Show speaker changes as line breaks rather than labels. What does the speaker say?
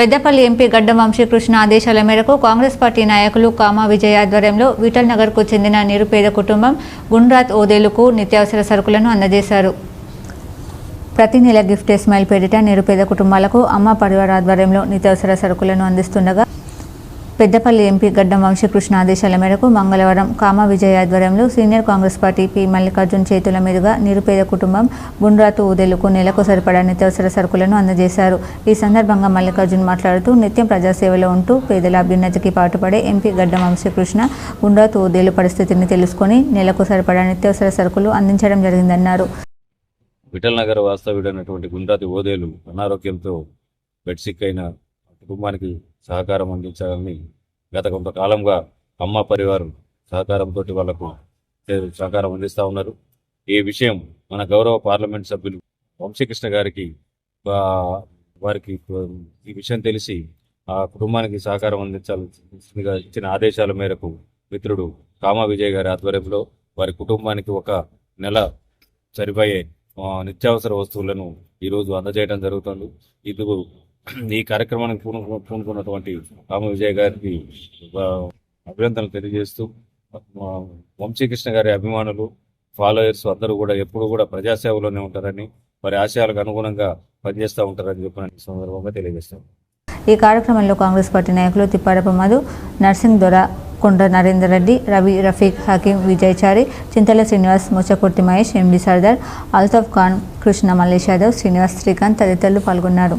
Peddapalli MP గడ్డం వంశీకృష్ణ ఆదేశాల మేరకు కాంగ్రెస్ పార్టీ నాయకులు కామా విజయ్ ఆధ్వర్యంలో విఠల్ నగర్కు చెందిన నిరుపేద కుటుంబం గుండ్రాత్ ఓదేలుకు నిత్యావసర సరుకులను అందజేశారు. ప్రతి నెల గిఫ్ట్ స్మైల్ పేరిట నిరుపేద కుటుంబాలకు అమ్మ పరివార ఆధ్వర్యంలో నిత్యావసర సరుకులను అందిస్తుండగా పెద్దపల్లి ఎంపీ గడ్డం వంశీకృష్ణ ఆదేశాల మేరకు మంగళవారం కామా విజయ ఆధ్వర్యంలో senior Congress party P Mallikarjun చేతుల మీదుగా నిరుపేద కుటుంబం గుండ్రాతు ఊదేలకు నెలకు సరిపడా నిత్యావసర సరుకులను అందజేశారు. ఈ సందర్భంగా మల్లికార్జున్ మాట్లాడుతూ నిత్యం ప్రజాసేవలో ఉంటూ పేదల అభ్యున్నతికి పాటుపడే ఎంపీ గడ్డం వంశీకృష్ణ గుండ్రాతు ఊదేలు పరిస్థితిని తెలుసుకొని నెలకు సరిపడా నిత్యావసర సరుకులు అందించడం జరిగిందన్నారు.
విఠల్ నగర్ వాస్తవ్యుడైనటువంటి గుండ్రాతి ఓదేలు అనారోగ్యంతో బెడ్ సిక్ అయిన కుటుంబానికి సహకారం అందించాలని గత కొంతకాలంగా అమ్మ పరివారం సహకారంతో వాళ్ళకు సహకారం అందిస్తూ ఉన్నారు. ఈ విషయం మన గౌరవ పార్లమెంట్ సభ్యులు వంశీకృష్ణ గారికి వారికి ఈ విషయం తెలిసి ఆ కుటుంబానికి సహకారం అందించాల్సిందిగా ఇచ్చిన ఆదేశాల మేరకు మిత్రుడు కామా విజయ్ గారి ఆధ్వర్యంలో వారి కుటుంబానికి ఒక నెల సరిపోయే నిత్యావసర వస్తువులను ఈరోజు అందజేయడం జరుగుతుంది. ఇందుకు ఈ కార్యక్రమానికి పూను పూనుకున్నటువంటి రామ విజయ్ గారికి అభినందనలు తెలియజేస్తూ వంశీకృష్ణ గారి అభిమానులు ఫాలోయర్స్ అందరూ కూడా ఎప్పుడు కూడా ప్రజాసేవలోనే ఉంటారని వారి ఆశయాలకు అనుగుణంగా పనిచేస్తూ ఉంటారని చెప్పిన సందర్భంగా తెలియజేస్తాం
ఈ కార్యక్రమంలో కాంగ్రెస్ పార్టీ నాయకులు తిప్పాడప మధు నర్సింగ్ దొర కొండ నరేందర్ రెడ్డి రవి రఫీక్ హకీం విజయచారి చింతల శ్రీనివాస్ ముచ్చకుర్తి మహేష్ ఎండి సర్దార్ అల్తాఫ్ ఖాన్ కృష్ణ మల్లేష్ యాదవ్ శ్రీనివాస్ శ్రీకాంత్ తదితరులు పాల్గొన్నారు.